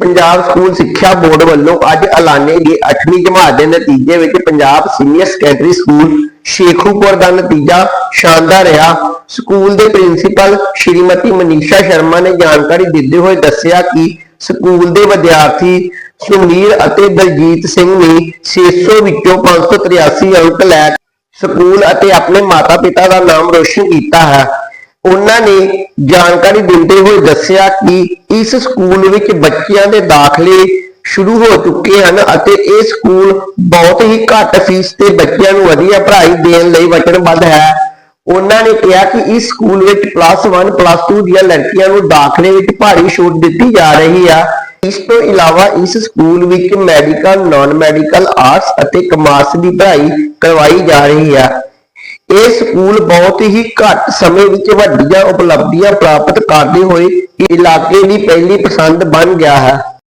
Punjab school ਸਿੱਖਿਆ board ਵੱਲੋਂ ਅੱਜ ਐਲਾਨੇ ਗਏ 8ਵੀਂ ਜਮਾਤ ਦੇ ਨਤੀਜੇ ਵਿੱਚ Punjab senior secondary school Shekhupur ਦਾ ਨਤੀਜਾ ਸ਼ਾਨਦਾਰ ਰਿਹਾ। ਸਕੂਲ ਦੇ ਪ੍ਰਿੰਸੀਪਲ ਸ਼੍ਰੀਮਤੀ ਮਨੀਸ਼ਾ ਸ਼ਰਮਾ ਨੇ ਜਾਣਕਾਰੀ ਦਿੰਦੇ ਹੋਏ ਦੱਸਿਆ ਕਿ ਸਕੂਲ ਦੇ ਵਿਦਿਆਰਥੀ ਸੁਨੀਲ ਅਤੇ ਦਲਜੀਤ ਸਿੰਘ ਨੇ 600 ਵਿੱਚੋਂ 583 ਅੰਕ ਲੈ ਸਕੂਲ ਅਤੇ ਆਪਣੇ ਮਾਤਾ-ਪਿਤਾ ਦਾ ਨਾਮ ਰੋਸ਼ਨ ਕੀਤਾ ਹੈ। ਉਹਨਾਂ ਨੇ ਜਾਣਕਾਰੀ ਦਿੰਦੇ ਹੋਏ ਦੱਸਿਆ ਕਿ ਇਸ ਸਕੂਲ ਵਿੱਚ ਬੱਚਿਆਂ ਦੇ ਦਾਖਲੇ ਸ਼ੁਰੂ ਹੋ ਚੁੱਕੇ ਹਨ ਅਤੇ ਇਹ ਸਕੂਲ ਬਹੁਤ ਹੀ ਘੱਟ ਫੀਸ ਤੇ ਬੱਚਿਆਂ ਨੂੰ ਵਧੀਆ ਪੜ੍ਹਾਈ ਦੇਣ ਲਈ ਵਚਨਬੱਧ ਹੈ। ਉਹਨਾਂ ਨੇ ਕਿਹਾ ਕਿ ਇਸ ਸਕੂਲ ਵਿੱਚ ਪਲੱਸ 1 ਪਲੱਸ 2 ਦੀਆਂ ਲੜਕੀਆਂ ਨੂੰ ਦਾਖਲੇ ਵਿੱਚ ਭਾਰੀ ਛੂਟ ਦਿੱਤੀ ਜਾ ਰਹੀ ਹੈ ਇਸ ਤੋਂ ਇਲਾਵਾ ਇਸ ਸਕੂਲ ਵਿੱਚ ਮੈਡੀਕਲ ਨਾਨ ਮੈਡੀਕਲ ਆਰਟਸ ਅਤੇ ਕਮਰਸ ਦੀ ਪੜ੍ਹਾਈ ਕਰਵਾਈ ਜਾ ਰਹੀ ਹੈ ਇਹ ਸਕੂਲ ਬਹੁਤ ਹੀ ਘੱਟ ਸਮੇਂ ਵਿੱਚ ਵੱਡੀਆਂ ਉਪਲਬਧੀਆਂ ਪ੍ਰਾਪਤ ਕਰਦੇ ਹੋਏ ਇਲਾਕੇ ਦੀ ਪਹਿਲੀ ਪਸੰਦ ਬਣ ਗਿਆ ਹੈ।